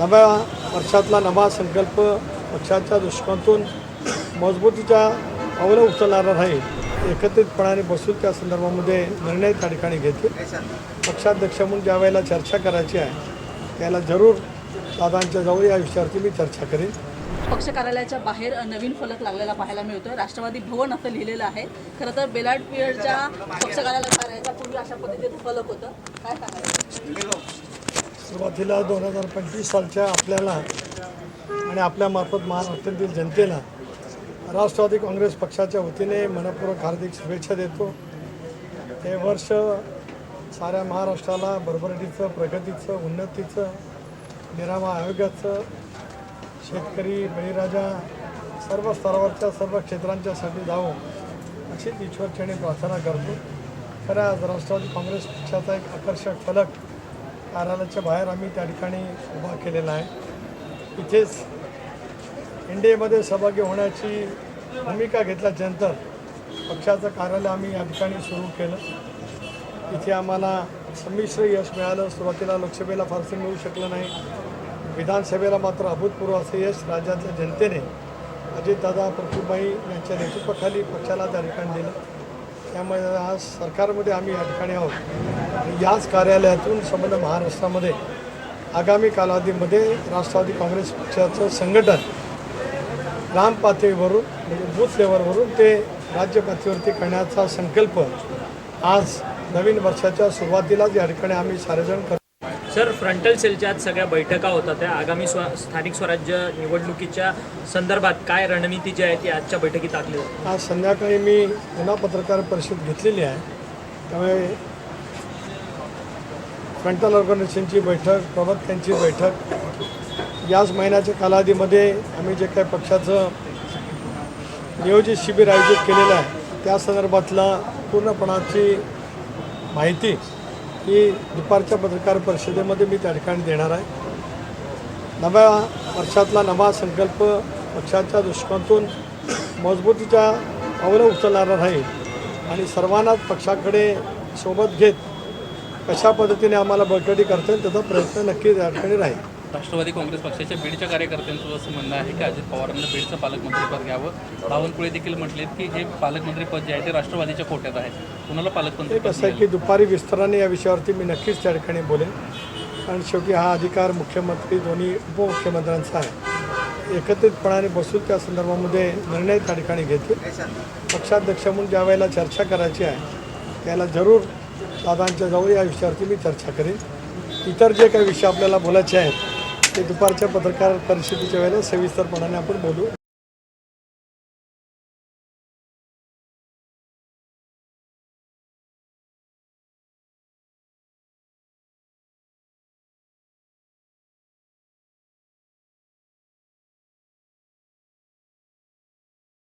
नव्या वर्षातला नवा संकल्प पक्षाच्या दृष्टिकोनातून मजबूतीच्या पावलं उचलणारा राहील. एकत्रितपणाने बसून त्या संदर्भामध्ये निर्णय त्या ठिकाणी घेतील. पक्षाध्यक्ष म्हणून ज्या वेळेला चर्चा करायची आहे त्याला जरूर दादांच्या जवळ या विषयावरती मी चर्चा करेन. पक्ष कार्यालयाच्या बाहेर नवीन फलक लागलेला पाहायला मिळतोय. राष्ट्रवादी भवन असं लिहिलेलं आहे. खरं तर बेलाड पिरियडच्या पक्ष कार्यालयाच्या पूर्वी अशा पद्धतीचं फलक होतं. काय सांगायचं सुरुवातीला दोन हजार पंचवीस सालच्या आपल्याला आणि आपल्यामार्फत महाराष्ट्रातील जनतेला राष्ट्रवादी काँग्रेस पक्षाच्या वतीने मनपूर्वक हार्दिक शुभेच्छा देतो. हे वर्ष साऱ्या महाराष्ट्राला भरभराटीचं प्रगतीचं उन्नतीचं निरामा आयोगाचं शेतकरी बळीराजा सर्व स्तरावरच्या सर्व क्षेत्रांच्यासाठी जावं अशीच ईश्वरचरणी प्रार्थना करतो. खरं आज राष्ट्रवादी काँग्रेस पक्षाचा एक आकर्षक फलक कार्यालयाच्या बाहेर आम्ही त्या ठिकाणी उभा केलेला आहे. इथेच एन डी एमध्ये सहभागी होण्याची भूमिका घेतल्याच्यानंतर पक्षाचं कार्यालय आम्ही या ठिकाणी सुरू केलं. इथे आम्हाला संमिश्र यश मिळालं. सुरुवातीला लोकसभेला फारसं मिळू शकलं नाही. विधानसभेला मात्र अभूतपूर्व असे यश राज्यातल्या जनतेने अजितदादा प्रफुल्लबाई यांच्या नेतृत्वाखाली पक्षाला त्या ठिकाणी दिलं. त्यामुळे आज सरकारमध्ये आम्ही या ठिकाणी आहोत. याच कार्यालयातून संबंध महाराष्ट्रामध्ये आगामी कालावधीमध्ये राष्ट्रवादी काँग्रेस पक्षाचं संघटन ग्राम पातळीवरून म्हणजे बूथ लेवलवरून ते राज्य पातळीवरती करण्याचा संकल्प आज नवीन वर्षाच्या सुरुवातीलाच या ठिकाणी आम्ही सारेजण करतो. सर फ्रंटल सेलच्या आज सगळ्या बैठका होतात त्या. आगामी स्व स्थानिक स्वराज्य निवडणुकीच्या संदर्भात काय रणनीती जी आहे ती आजच्या बैठकीत आखली होती आज संध्याकाळी मी पुन्हा पत्रकार परिषद घेतलेली आहे. त्यामुळे फ्रंटल ऑर्गनायझेशनची बैठक प्रवक्त्यांची बैठक. याच महिन्याच्या कालावधीमध्ये आम्ही जे काही पक्षाचं नियोजित शिबिर आयोजित केलेलं आहे त्या संदर्भातला पूर्णपणाची माहिती ही दुपारच्या पत्रकार परिषदेमध्ये मी त्या ठिकाणी देणार आहे. नव्या वर्षातला नवा संकल्प पक्षाच्या दृष्टिकोनातून मजबूतीच्या पावलं उचलणारा राहील आणि सर्वांनाच पक्षाकडे सोबत घेत कशा पद्धतीने आम्हाला बळकटी करता येईल त्याचा प्रयत्न नक्कीच या ठिकाणी राहील. राष्ट्रवादी काँग्रेस पक्षाच्या बीडच्या कार्यकर्त्यांचं असं म्हणणं आहे की अजित पवारांना बीडचं पालकमंत्रीपद घ्यावं. बावनकुळे देखील म्हटलेत की हे पालकमंत्रीपद जे आहे ते राष्ट्रवादीच्या कोट्यात आहे. कुणाला एक पालकमंत्रीपद असं आहे की दुपारी विस्ताराने या विषयावरती मी नक्कीच त्या ठिकाणी बोलेन. कारण शेवटी हा अधिकार मुख्यमंत्री दोन्ही उपमुख्यमंत्र्यांचा आहे. एकत्रितपणाने बसून त्या संदर्भामध्ये निर्णय त्या ठिकाणी घेतील. पक्षाध्यक्ष म्हणून ज्या वेळेला चर्चा करायची आहे त्याला जरूर दादांच्या जवळ या विषयावरती मी चर्चा करेन. इतर जे काही विषय आपल्याला बोलायचे आहेत ते दुपारच्या पत्रकार परिषदेच्या वेळेला सविस्तरपणाने आपण बोलू.